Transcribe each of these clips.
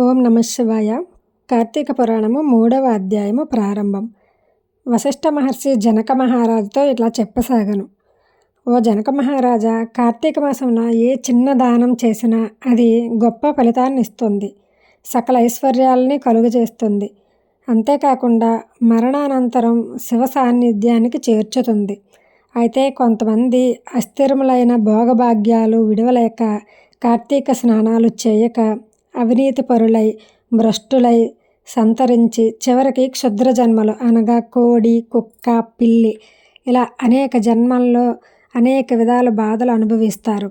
ఓం నమ శివాయ. కార్తీక పురాణము మూడవ అధ్యాయము ప్రారంభం. వశిష్ఠ మహర్షి జనక మహారాజుతో ఇట్లా చెప్పసాగను. ఓ జనక మహారాజా కార్తీక మాసంలో ఏ చిన్న దానం చేసినా అది గొప్ప ఫలితాన్ని ఇస్తుంది. సకల ఐశ్వర్యాలని కలుగజేస్తుంది అంతేకాకుండా మరణానంతరం శివ సాన్నిధ్యానికి చేర్చుతుంది. అయితే కొంతమంది అస్థిరములైన భోగభాగ్యాలు విడవలేక కార్తీక స్నానాలు చేయక అవినీతి పరులై భ్రష్టులై సంతరించి చివరికి క్షుద్ర జన్మలు అనగా కోడి కుక్క పిల్లి ఇలా అనేక జన్మల్లో అనేక విధాల బాధలు అనుభవిస్తారు.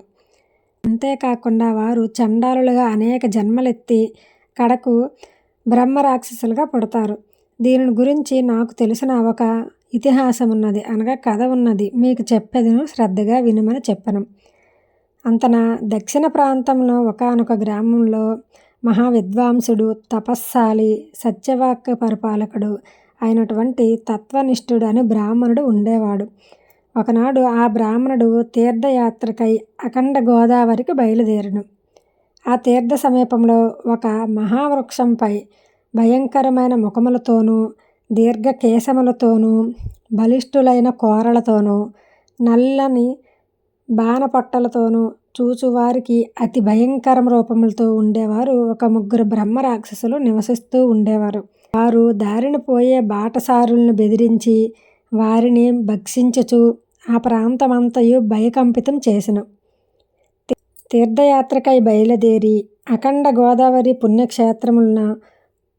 అంతేకాకుండా వారు చండాలులుగా అనేక జన్మలెత్తి కడకు బ్రహ్మరాక్షసులుగా పుడతారు. దీని గురించి నాకు తెలిసిన ఒక ఇతిహాసం ఉన్నది అనగా కథ ఉన్నది. మీకు చెప్పేదను శ్రద్ధగా వినమని చెప్పను. అంతన దక్షిణ ప్రాంతంలో ఒకానొక గ్రామంలో మహా విద్వాంసుడు తపస్సాలి సత్యవాక్య పరిపాలకుడు అయినటువంటి తత్వనిష్ఠుడు అని బ్రాహ్మణుడు ఉండేవాడు. ఒకనాడు ఆ బ్రాహ్మణుడు తీర్థయాత్రకై అఖండ గోదావరికి బయలుదేరను. ఆ తీర్థ సమీపంలో ఒక మహావృక్షంపై భయంకరమైన ముఖములతోనూ దీర్ఘ కేశములతోనూ బలిష్ఠులైన కోరలతోనూ నల్లని బాణపొట్టలతోనూ చూచువారికి అతి భయంకర రూపములతో ఉండేవారు. ఒక ముగ్గురు బ్రహ్మ రాక్షసులు నివసిస్తూ ఉండేవారు. వారు దారిన పోయే బాటసారులను బెదిరించి వారిని భక్షించుచు ఆ ప్రాంతమంతయు భయకంపితం చేసిన. తీర్థయాత్రకై బయలుదేరి అఖండ గోదావరి పుణ్యక్షేత్రములన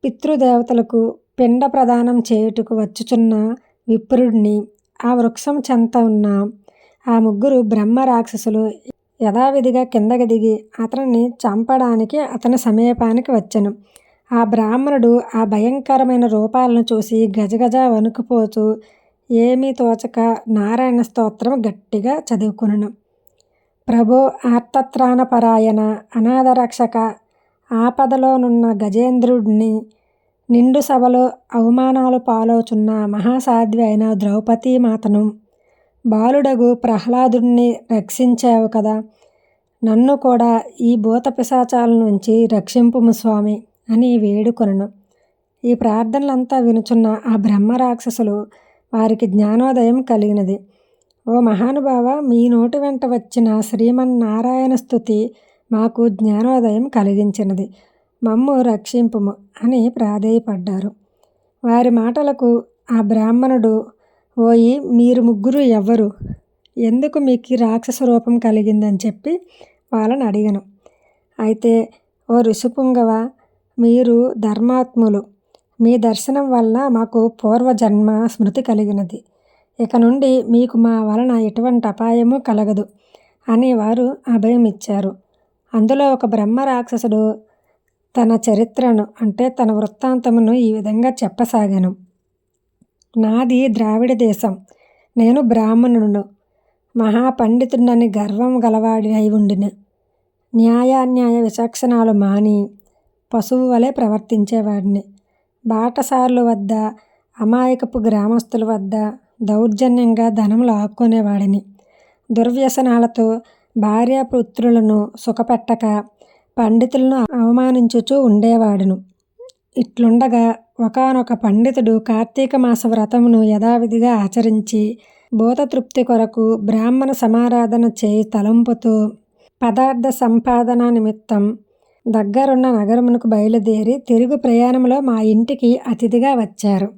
పితృదేవతలకు పిండ ప్రదానం చేయుటకు వచ్చుచున్న విప్రుడిని ఆ వృక్షం చెంత ఉన్న ఆ ముగ్గురు బ్రహ్మ రాక్షసులు యథావిధిగా కిందకి దిగి అతనిని చంపడానికి అతని సమీపానికి వచ్చెను. ఆ బ్రాహ్మణుడు ఆ భయంకరమైన రూపాలను చూసి గజగజ వణుకుపోతూ ఏమీ తోచక నారాయణ స్తోత్రం గట్టిగా చదువుకును ప్రభో ఆర్తత్రాణపరాయణ అనాథరక్షక ఆపదలోనున్న గజేంద్రుడిని నిండు సభలో అవమానాలు పాలవుచున్న మహాసాధ్వి అయిన ద్రౌపదీ మాతను బాలుడగు ప్రహ్లాదుడిని రక్షించావు కదా. నన్ను కూడా ఈ భూత పిశాచాల నుంచి రక్షింపుము స్వామి అని వేడుకొనను. ఈ ప్రార్థనలంతా వినుచున్న ఆ బ్రహ్మ రాక్షసులు వారికి జ్ఞానోదయం కలిగినది. ఓ మహానుభావ మీ నోటి వెంట వచ్చిన శ్రీమన్నారాయణ స్థుతి మాకు జ్ఞానోదయం కలిగించినది. మమ్ము రక్షింపుము అని ప్రాధేయపడ్డారు. వారి మాటలకు ఆ బ్రాహ్మణుడు ఓయి మీరు ముగ్గురు ఎవ్వరు ఎందుకు మీకు రాక్షస రూపం కలిగిందని చెప్పి వాళ్ళని అడిగాను. అయితే ఓ ఋషిపుంగవ మీరు ధర్మాత్ములు. మీ దర్శనం వల్ల మాకు పూర్వజన్మ స్మృతి కలిగినది. ఇక నుండి మీకు మా వలన ఎటువంటి అపాయము కలగదు అని వారు అభయం ఇచ్చారు. అందులో ఒక బ్రహ్మ రాక్షసుడు తన చరిత్రను అంటే తన వృత్తాంతమును ఈ విధంగా చెప్పసాగాను. నాది ద్రావిడ దేశం. నేను బ్రాహ్మణుడును. మహాపండితుడని గర్వం గలవాడి అయి ఉండిని. న్యాయాన్యాయ విచక్షణాలు మాని పశువు వలె ప్రవర్తించేవాడిని. బాటసార్లు వద్ద అమాయకపు గ్రామస్తుల వద్ద దౌర్జన్యంగా ధనం లాక్కునేవాడిని. దుర్వ్యసనాలతో భార్యాపుత్రులను సుఖపెట్టక పండితులను అవమానించుచూ ఉండేవాడును. ఇట్లుండగా ఒకనొక పండితుడు కార్తీక మాస వ్రతమును యథావిధిగా ఆచరించి భూతతృప్తి కొరకు బ్రాహ్మణ సమారాధన చేయి తలంపుతూ పదార్థ సంపాదన నిమిత్తం దగ్గరున్న నగరమునకు బయలుదేరి తిరుగు ప్రయాణంలో మా ఇంటికి అతిథిగా వచ్చారు.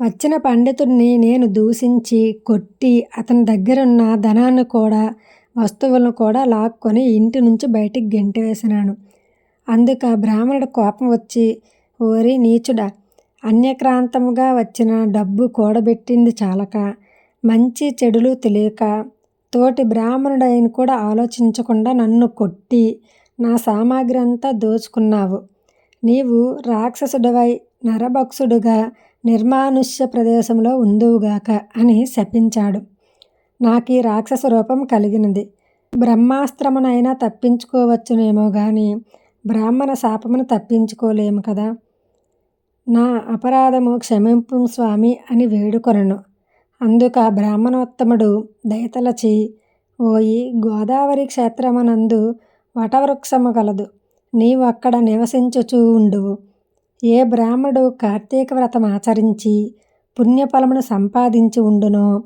వచ్చిన పండితుడిని నేను దూషించి కొట్టి అతని దగ్గరున్న ధనాన్ని కూడా వస్తువులను కూడా లాక్కొని ఇంటి నుంచి బయటికి గెంటివేసినాను. అందుకు బ్రాహ్మణుడు కోపం వచ్చి ఓరి నీచుడా అన్యక్రాంతముగా వచ్చిన డబ్బు కూడబెట్టింది చాలక మంచి చెడులు తెలియక తోటి బ్రాహ్మణుడైన కూడా ఆలోచించకుండా నన్ను కొట్టి నా సామాగ్రి అంతా దోచుకున్నావు. నీవు రాక్షసుడివై నరభక్షుడుగా నిర్మానుష్య ప్రదేశంలో ఉందువుగాక అని శపించాడు. నాకు ఈ రాక్షస రూపం కలిగినది. బ్రహ్మాస్త్రమునైనా తప్పించుకోవచ్చునేమో కానీ బ్రాహ్మణ శాపమును తప్పించుకోలేము కదా. నా అపరాధము క్షమింపు స్వామి అని వేడుకొనను. అందుక బ్రాహ్మణోత్తముడు దయతలచి ఓయి గోదావరి క్షేత్రమునందు వటవృక్షము కలదు. నీవు అక్కడ నివసించుచూ ఉండువు. ఏ బ్రాహ్మడు కార్తీక వ్రతం ఆచరించి పుణ్యఫలమును సంపాదించి ఉండునో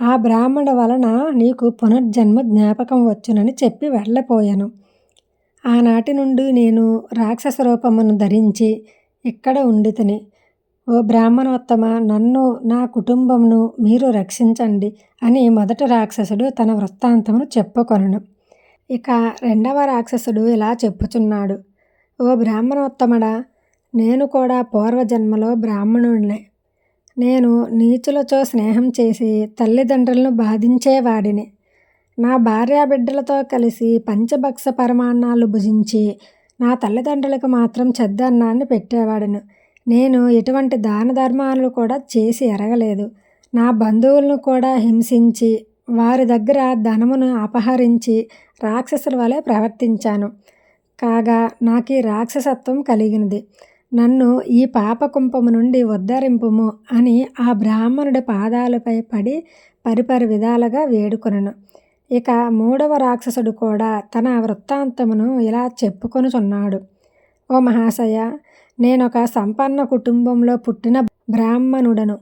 ఆ బ్రాహ్మణ వలన నీకు పునర్జన్మ జ్ఞాపకం వచ్చునని చెప్పి వెళ్ళపోయాను. ఆనాటి నుండి నేను రాక్షస రూపమును ధరించి ఇక్కడ ఉండితిని ఓ బ్రాహ్మణోత్తమ నన్ను నా కుటుంబమును మీరు రక్షించండి అని మొదటి రాక్షసుడు తన వృత్తాంతమును చెప్పుకొనను. ఇక రెండవ రాక్షసుడు ఇలా చెప్పుచున్నాడు. ఓ బ్రాహ్మణోత్తముడా నేను కూడా పూర్వజన్మలో బ్రాహ్మణుడినే నేను నీచులతో స్నేహం చేసి తల్లిదండ్రులను బాధించేవాడిని. నా భార్యాబిడ్డలతో కలిసి పంచభక్ష పరమాన్నాలు భుజించి నా తల్లిదండ్రులకు మాత్రం చెద్దన్నాన్ని పెట్టేవాడును. నేను ఎటువంటి దాన ధర్మాలు కూడా చేసి ఎరగలేదు. నా బంధువులను కూడా హింసించి వారి దగ్గర ధనమును అపహరించి రాక్షసుల వలె ప్రవర్తించాను. కాగా నాకు ఈ రాక్షసత్వం కలిగినది. నన్ను ఈ పాపకుంపము నుండి ఉద్ధరింపుము అని ఆ బ్రాహ్మణుడి పాదాలపై పడి పరిపరి విధాలుగా వేడుకొనను. ఇక మూడవ రాక్షసుడు కూడా తన వృత్తాంతమును ఇలా చెప్పుకొనుచున్నాడు ఓ మహాశయ నేనొక సంపన్న కుటుంబంలో పుట్టిన బ్రాహ్మణుడను.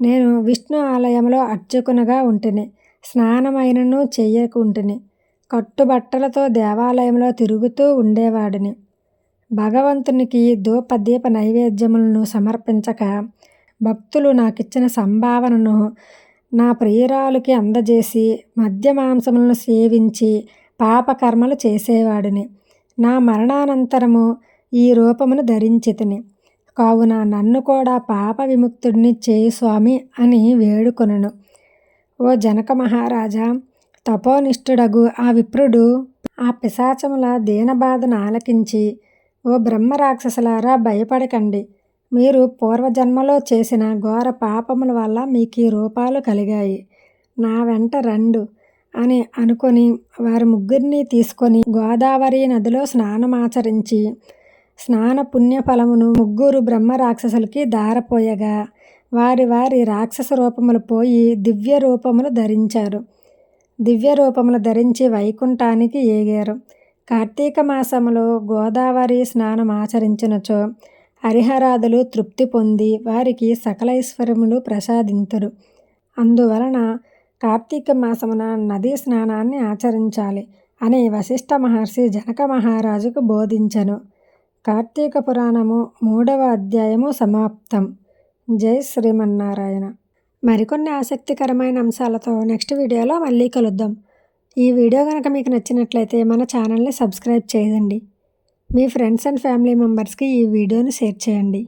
నేను విష్ణు ఆలయంలో అర్చకునిగా ఉంటిని స్నానమైనను చెయ్యకుంటుని కట్టుబట్టలతో దేవాలయంలో తిరుగుతూ ఉండేవాడిని. భగవంతునికి ధూపదీప నైవేద్యములను సమర్పించక భక్తులు నాకిచ్చిన సంభావనను నా ప్రియురాలకి అందజేసి మద్య మాంసములను సేవించి పాపకర్మలు చేసేవాడిని. నా మరణానంతరము ఈ రూపమును ధరించితిని. కావున నన్ను కూడా పాప విముక్తుడిని చేయి స్వామి అని వేడుకొనను. ఓ జనక మహారాజా తపోనిష్ఠుడగు ఆ విప్రుడు ఆ పిశాచముల దీనబాధను ఆలకించి ఓ బ్రహ్మ రాక్షసులారా భయపడకండి. మీరు పూర్వజన్మలో చేసిన ఘోర పాపముల వల్ల మీకు ఈ రూపాలు కలిగాయి. నా వెంట రండు అని అనుకొని వారి ముగ్గురిని తీసుకొని గోదావరి నదిలో స్నానమాచరించి స్నాన పుణ్యఫలమును ముగ్గురు బ్రహ్మ రాక్షసులకి దారపోయగా వారి వారి రాక్షస రూపములు పోయి దివ్య రూపములు ధరించారు. దివ్య రూపములు ధరించి వైకుంఠానికి ఏగారు. కార్తీక మాసములో గోదావరి స్నానం ఆచరించినచో హరిహరాదులు తృప్తి పొంది వారికి సకలైశ్వర్యములు ప్రసాదింతురు. అందువలన కార్తీక మాసమున నదీ స్నానాన్ని ఆచరించాలి అని వశిష్ఠ మహర్షి జనక మహారాజుకు బోధించను. కార్తీక పురాణము మూడవ అధ్యాయము సమాప్తం. జై శ్రీమన్నారాయణ. మరికొన్ని ఆసక్తికరమైన అంశాలతో నెక్స్ట్ వీడియోలో మళ్ళీ కలుద్దాం. ఈ వీడియో కనుక మీకు నచ్చినట్లయితే మన ఛానల్ని సబ్స్క్రైబ్ చేయండి. మీ ఫ్రెండ్స్ అండ్ ఫ్యామిలీ మెంబర్స్కి ఈ వీడియోని షేర్ చేయండి.